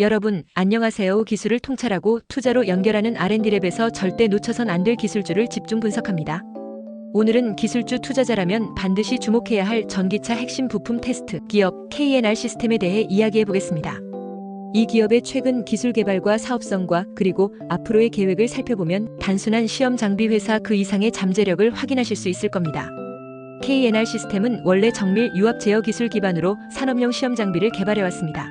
여러분, 안녕하세요. 기술을 통찰하고 투자로 연결하는 R&D랩에서 절대 놓쳐선 안 될 기술주를 집중 분석합니다. 오늘은 기술주 투자자라면 반드시 주목해야 할 전기차 핵심 부품 테스트 기업 KNR 시스템에 대해 이야기해 보겠습니다. 이 기업의 최근 기술 개발과 사업성과 그리고 앞으로의 계획을 살펴보면 단순한 시험 장비 회사 그 이상의 잠재력을 확인하실 수 있을 겁니다. KNR 시스템은 원래 정밀 유압 제어 기술 기반으로 산업용 시험 장비를 개발해 왔습니다.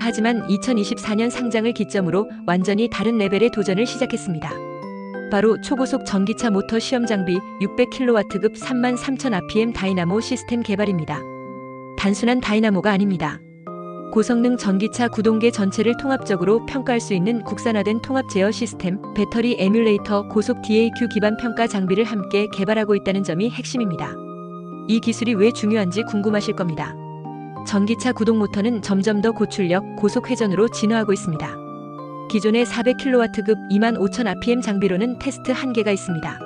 하지만 2024년 상장을 기점으로 완전히 다른 레벨의 도전을 시작했습니다. 바로 초고속 전기차 모터 시험 장비 600kW급 33,000 RPM 다이나모 시스템 개발입니다. 단순한 다이나모가 아닙니다. 고성능 전기차 구동계 전체를 통합적으로 평가할 수 있는 국산화된 통합 제어 시스템, 배터리 에뮬레이터, 고속 DAQ 기반 평가 장비를 함께 개발하고 있다는 점이 핵심입니다. 이 기술이 왜 중요한지 궁금하실 겁니다. 전기차 구동 모터는 점점 더 고출력, 고속 회전으로 진화하고 있습니다. 기존의 400kW급 25,000 RPM 장비로는 테스트 한계가 있습니다.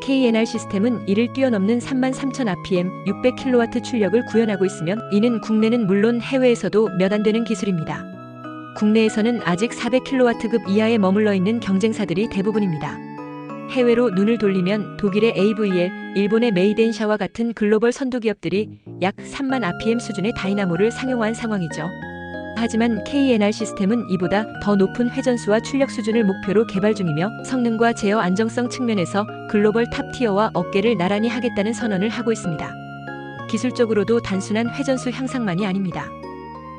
KNR 시스템은 이를 뛰어넘는 33,000 RPM 600kW 출력을 구현하고 있으면 이는 국내는 물론 해외에서도 몇 안 되는 기술입니다. 국내에서는 아직 400kW급 이하에 머물러 있는 경쟁사들이 대부분입니다. 해외로 눈을 돌리면 독일의 AVL, 일본의 메이덴샤와 같은 글로벌 선두 기업들이 약 3만 RPM 수준의 다이나모를 상용화한 상황이죠. 하지만 KNR 시스템은 이보다 더 높은 회전수와 출력 수준을 목표로 개발 중이며 성능과 제어 안정성 측면에서 글로벌 탑티어와 어깨를 나란히 하겠다는 선언을 하고 있습니다. 기술적으로도 단순한 회전수 향상만이 아닙니다.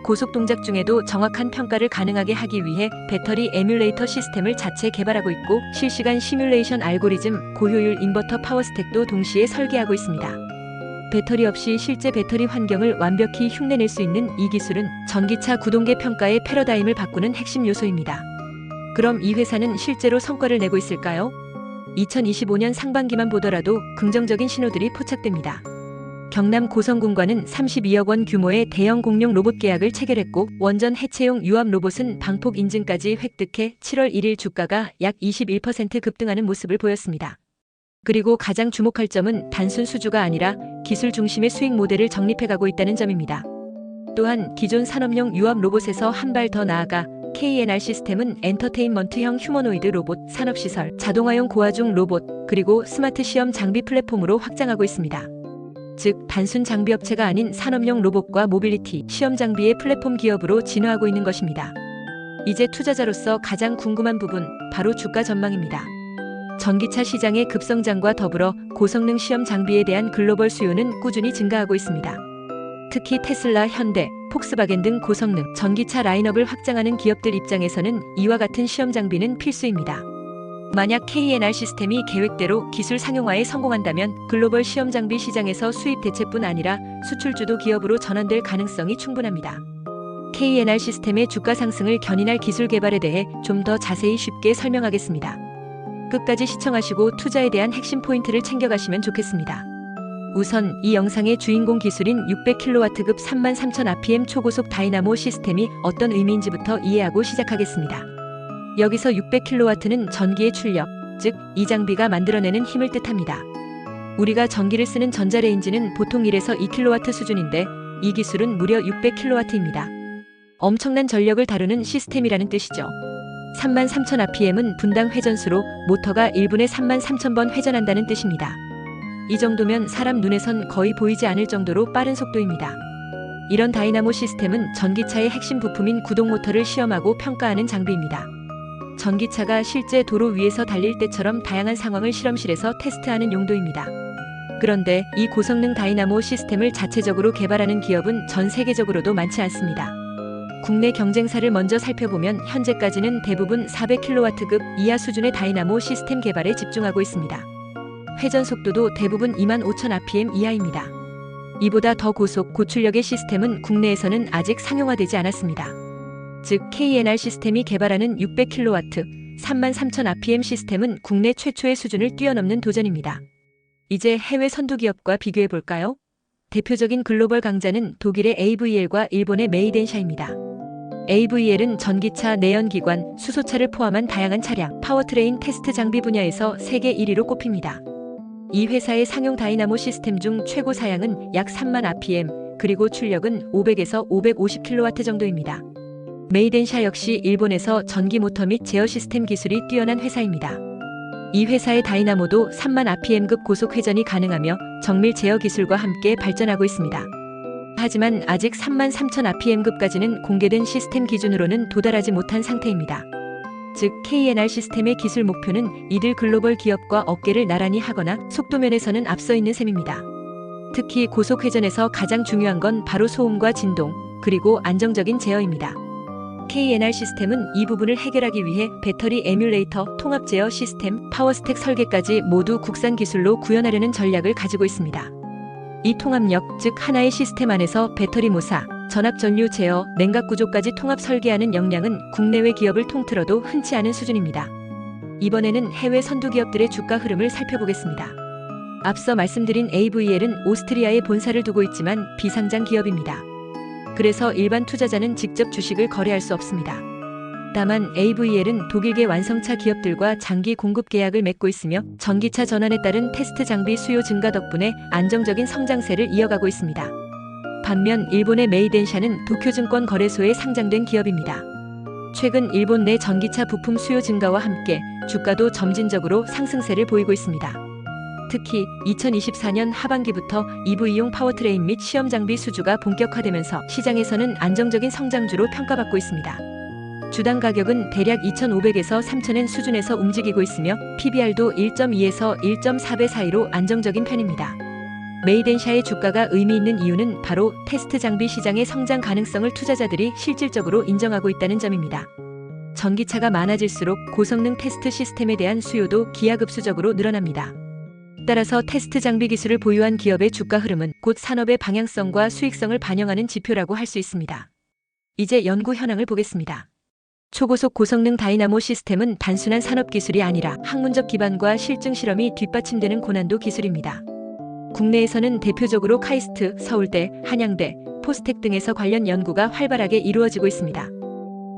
고속 동작 중에도 정확한 평가를 가능하게 하기 위해 배터리 에뮬레이터 시스템을 자체 개발하고 있고 실시간 시뮬레이션 알고리즘, 고효율 인버터 파워 스택도 동시에 설계하고 있습니다. 배터리 없이 실제 배터리 환경을 완벽히 흉내낼 수 있는 이 기술은 전기차 구동계 평가의 패러다임을 바꾸는 핵심 요소입니다. 그럼 이 회사는 실제로 성과를 내고 있을까요? 2025년 상반기만 보더라도 긍정적인 신호들이 포착됩니다. 경남 고성군과는 32억 원 규모의 대형 공룡 로봇 계약을 체결했고 원전 해체용 유압 로봇은 방폭 인증까지 획득해 7월 1일 주가가 약 21% 급등하는 모습을 보였습니다. 그리고 가장 주목할 점은 단순 수주가 아니라 기술 중심의 수익 모델을 정립해가고 있다는 점입니다. 또한 기존 산업용 유압 로봇에서 한 발 더 나아가 KNR 시스템은 엔터테인먼트형 휴머노이드 로봇, 산업시설, 자동화용 고화중 로봇, 그리고 스마트 시험 장비 플랫폼으로 확장하고 있습니다. 즉, 단순 장비 업체가 아닌 산업용 로봇과 모빌리티, 시험 장비의 플랫폼 기업으로 진화하고 있는 것입니다. 이제 투자자로서 가장 궁금한 부분, 바로 주가 전망입니다. 전기차 시장의 급성장과 더불어 고성능 시험 장비에 대한 글로벌 수요는 꾸준히 증가하고 있습니다. 특히 테슬라, 현대, 폭스바겐 등 고성능 전기차 라인업을 확장하는 기업들 입장에서는 이와 같은 시험 장비는 필수입니다. 만약 KNR 시스템이 계획대로 기술 상용화에 성공한다면 글로벌 시험 장비 시장에서 수입 대체뿐 아니라 수출 주도 기업으로 전환될 가능성이 충분합니다. KNR 시스템의 주가 상승을 견인할 기술 개발에 대해 좀 더 자세히 쉽게 설명하겠습니다. 끝까지 시청하시고 투자에 대한 핵심 포인트를 챙겨가시면 좋겠습니다. 우선 이 영상의 주인공 기술인 600kW급 33,000 RPM 초고속 다이나모 시스템이 어떤 의미인지부터 이해하고 시작하겠습니다. 여기서 600kW는 전기의 출력, 즉 이 장비가 만들어내는 힘을 뜻합니다. 우리가 전기를 쓰는 전자레인지는 보통 1에서 2kW 수준인데 이 기술은 무려 600kW입니다. 엄청난 전력을 다루는 시스템이라는 뜻이죠. 33,000 RPM은 분당 회전수로 모터가 1분에 33,000번 회전한다는 뜻입니다. 이 정도면 사람 눈에선 거의 보이지 않을 정도로 빠른 속도입니다. 이런 다이나모 시스템은 전기차의 핵심 부품인 구동 모터를 시험하고 평가하는 장비입니다. 전기차가 실제 도로 위에서 달릴 때처럼 다양한 상황을 실험실에서 테스트하는 용도입니다. 그런데 이 고성능 다이나모 시스템을 자체적으로 개발하는 기업은 전 세계적으로도 많지 않습니다. 국내 경쟁사를 먼저 살펴보면 현재까지는 대부분 400kW급 이하 수준의 다이나모 시스템 개발에 집중하고 있습니다. 회전 속도도 대부분 25,000 RPM 이하입니다. 이보다 더 고속, 고출력의 시스템은 국내에서는 아직 상용화되지 않았습니다. 즉 KNR 시스템이 개발하는 600kW, 33,000 RPM 시스템은 국내 최초의 수준을 뛰어넘는 도전입니다. 이제 해외 선두 기업과 비교해 볼까요? 대표적인 글로벌 강자는 독일의 AVL과 일본의 메이덴샤입니다. AVL은 전기차, 내연기관, 수소차를 포함한 다양한 차량, 파워트레인 테스트 장비 분야에서 세계 1위로 꼽힙니다. 이 회사의 상용 다이나모 시스템 중 최고 사양은 약 3만 RPM, 그리고 출력은 500에서 550kW 정도입니다. 메이덴샤 역시 일본에서 전기 모터 및 제어 시스템 기술이 뛰어난 회사입니다. 이 회사의 다이나모도 3만 RPM급 고속 회전이 가능하며 정밀 제어 기술과 함께 발전하고 있습니다. 하지만 아직 3만 3천 RPM급까지는 공개된 시스템 기준으로는 도달하지 못한 상태입니다. 즉 KNR 시스템의 기술 목표는 이들 글로벌 기업과 어깨를 나란히 하거나 속도면에서는 앞서 있는 셈입니다. 특히 고속 회전에서 가장 중요한 건 바로 소음과 진동, 그리고 안정적인 제어입니다. KNR 시스템은 이 부분을 해결하기 위해 배터리 에뮬레이터, 통합 제어 시스템, 파워스택 설계까지 모두 국산 기술로 구현하려는 전략을 가지고 있습니다. 이 통합력, 즉 하나의 시스템 안에서 배터리 모사, 전압 전류 제어, 냉각 구조까지 통합 설계하는 역량은 국내외 기업을 통틀어도 흔치 않은 수준입니다. 이번에는 해외 선두 기업들의 주가 흐름을 살펴보겠습니다. 앞서 말씀드린 AVL은 오스트리아에 본사를 두고 있지만 비상장 기업입니다. 그래서 일반 투자자는 직접 주식을 거래할 수 없습니다. 다만 AVL은 독일계 완성차 기업들과 장기 공급 계약을 맺고 있으며 전기차 전환에 따른 테스트 장비 수요 증가 덕분에 안정적인 성장세를 이어가고 있습니다. 반면 일본의 메이덴샤는 도쿄증권 거래소에 상장된 기업입니다. 최근 일본 내 전기차 부품 수요 증가와 함께 주가도 점진적으로 상승세를 보이고 있습니다. 특히 2024년 하반기부터 EV용 파워트레인 및 시험 장비 수주가 본격화되면서 시장에서는 안정적인 성장주로 평가받고 있습니다. 주당 가격은 대략 2,500에서 3,000엔 수준에서 움직이고 있으며 PBR도 1.2에서 1.4배 사이로 안정적인 편입니다. 메이덴샤의 주가가 의미 있는 이유는 바로 테스트 장비 시장의 성장 가능성을 투자자들이 실질적으로 인정하고 있다는 점입니다. 전기차가 많아질수록 고성능 테스트 시스템에 대한 수요도 기하급수적으로 늘어납니다. 따라서 테스트 장비 기술을 보유한 기업의 주가 흐름은 곧 산업의 방향성과 수익성을 반영하는 지표라고 할 수 있습니다. 이제 연구 현황을 보겠습니다. 초고속 고성능 다이나모 시스템은 단순한 산업 기술이 아니라 학문적 기반과 실증 실험이 뒷받침되는 고난도 기술입니다. 국내에서는 대표적으로 카이스트, 서울대, 한양대, 포스텍 등에서 관련 연구가 활발하게 이루어지고 있습니다.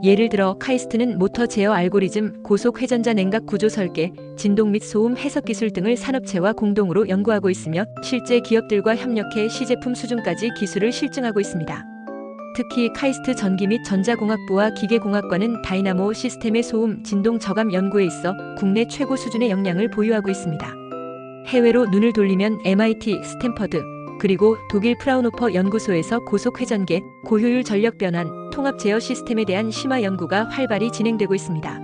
예를 들어 카이스트는 모터 제어 알고리즘, 고속 회전자 냉각 구조 설계, 진동 및 소음 해석 기술 등을 산업체와 공동으로 연구하고 있으며 실제 기업들과 협력해 시제품 수준까지 기술을 실증하고 있습니다. 특히 카이스트 전기 및 전자공학부와 기계공학과는 다이나모 시스템의 소음, 진동 저감 연구에 있어 국내 최고 수준의 역량을 보유하고 있습니다. 해외로 눈을 돌리면 MIT, 스탠퍼드, 그리고 독일 프라우노퍼 연구소에서 고속 회전계, 고효율 전력 변환, 통합 제어 시스템에 대한 심화 연구가 활발히 진행되고 있습니다.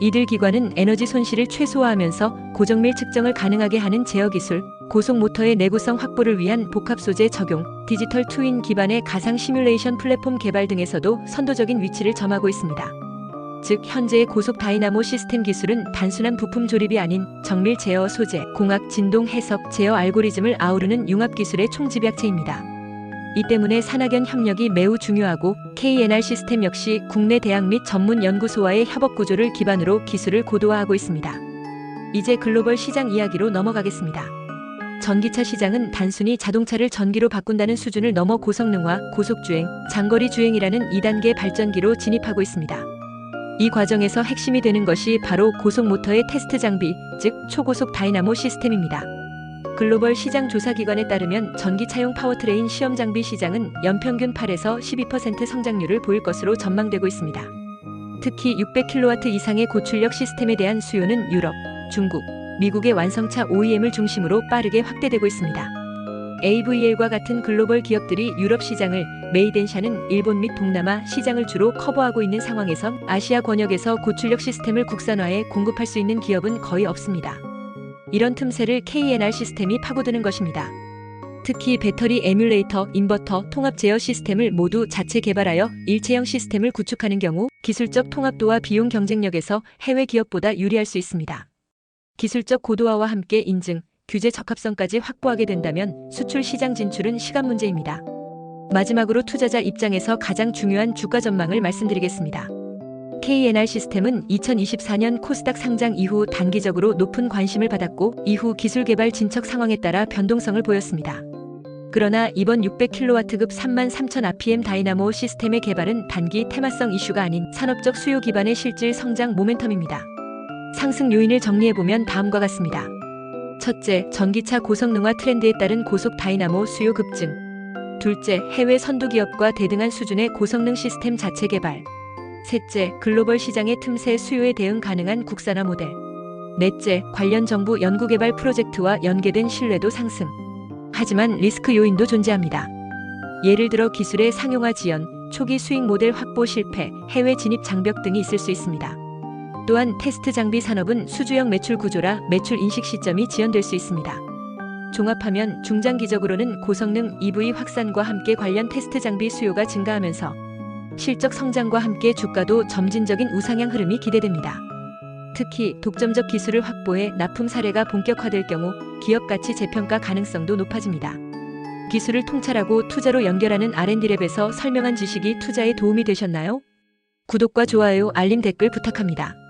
이들 기관은 에너지 손실을 최소화하면서 고정밀 측정을 가능하게 하는 제어 기술, 고속 모터의 내구성 확보를 위한 복합 소재 적용, 디지털 트윈 기반의 가상 시뮬레이션 플랫폼 개발 등에서도 선도적인 위치를 점하고 있습니다. 즉 현재의 고속 다이나모 시스템 기술은 단순한 부품 조립이 아닌 정밀 제어 소재, 공학 진동 해석 제어 알고리즘을 아우르는 융합 기술의 총집약체입니다. 이 때문에 산학연 협력이 매우 중요하고 KNR 시스템 역시 국내 대학 및 전문 연구소와의 협업 구조를 기반으로 기술을 고도화하고 있습니다. 이제 글로벌 시장 이야기로 넘어가겠습니다. 전기차 시장은 단순히 자동차를 전기로 바꾼다는 수준을 넘어 고성능화, 고속주행, 장거리 주행이라는 2단계 발전기로 진입하고 있습니다. 이 과정에서 핵심이 되는 것이 바로 고속 모터의 테스트 장비, 즉 초고속 다이나모 시스템입니다. 글로벌 시장 조사 기관에 따르면 전기차용 파워트레인 시험 장비 시장은 연평균 8에서 12% 성장률을 보일 것으로 전망되고 있습니다. 특히 600kW 이상의 고출력 시스템에 대한 수요는 유럽, 중국, 미국의 완성차 OEM을 중심으로 빠르게 확대되고 있습니다. AVL과 같은 글로벌 기업들이 유럽 시장을 메이덴샤는 일본 및 동남아 시장을 주로 커버하고 있는 상황에선 아시아 권역에서 고출력 시스템을 국산화해 공급할 수 있는 기업은 거의 없습니다. 이런 틈새를 KNR 시스템이 파고드는 것입니다. 특히 배터리 에뮬레이터, 인버터, 통합 제어 시스템을 모두 자체 개발하여 일체형 시스템을 구축하는 경우 기술적 통합도와 비용 경쟁력에서 해외 기업보다 유리할 수 있습니다. 기술적 고도화와 함께 인증, 규제 적합성까지 확보하게 된다면 수출 시장 진출은 시간 문제입니다. 마지막으로 투자자 입장에서 가장 중요한 주가 전망을 말씀드리겠습니다. KNR 시스템은 2024년 코스닥 상장 이후 단기적으로 높은 관심을 받았고 이후 기술 개발 진척 상황에 따라 변동성을 보였습니다. 그러나 이번 600kW급 33,000 RPM 다이나모 시스템의 개발은 단기 테마성 이슈가 아닌 산업적 수요 기반의 실질 성장 모멘텀입니다. 상승 요인을 정리해보면 다음과 같습니다. 첫째, 전기차 고성능화 트렌드에 따른 고속 다이나모 수요 급증. 둘째, 해외 선두 기업과 대등한 수준의 고성능 시스템 자체 개발. 셋째, 글로벌 시장의 틈새 수요에 대응 가능한 국산화 모델. 넷째, 관련 정부 연구개발 프로젝트와 연계된 신뢰도 상승. 하지만 리스크 요인도 존재합니다. 예를 들어 기술의 상용화 지연, 초기 수익 모델 확보 실패, 해외 진입 장벽 등이 있을 수 있습니다. 또한 테스트 장비 산업은 수주형 매출 구조라 매출 인식 시점이 지연될 수 있습니다. 종합하면 중장기적으로는 고성능 EV 확산과 함께 관련 테스트 장비 수요가 증가하면서 실적 성장과 함께 주가도 점진적인 우상향 흐름이 기대됩니다. 특히 독점적 기술을 확보해 납품 사례가 본격화될 경우 기업 가치 재평가 가능성도 높아집니다. 기술을 통찰하고 투자로 연결하는 R&D랩에서 설명한 지식이 투자에 도움이 되셨나요? 구독과 좋아요, 알림 댓글 부탁합니다.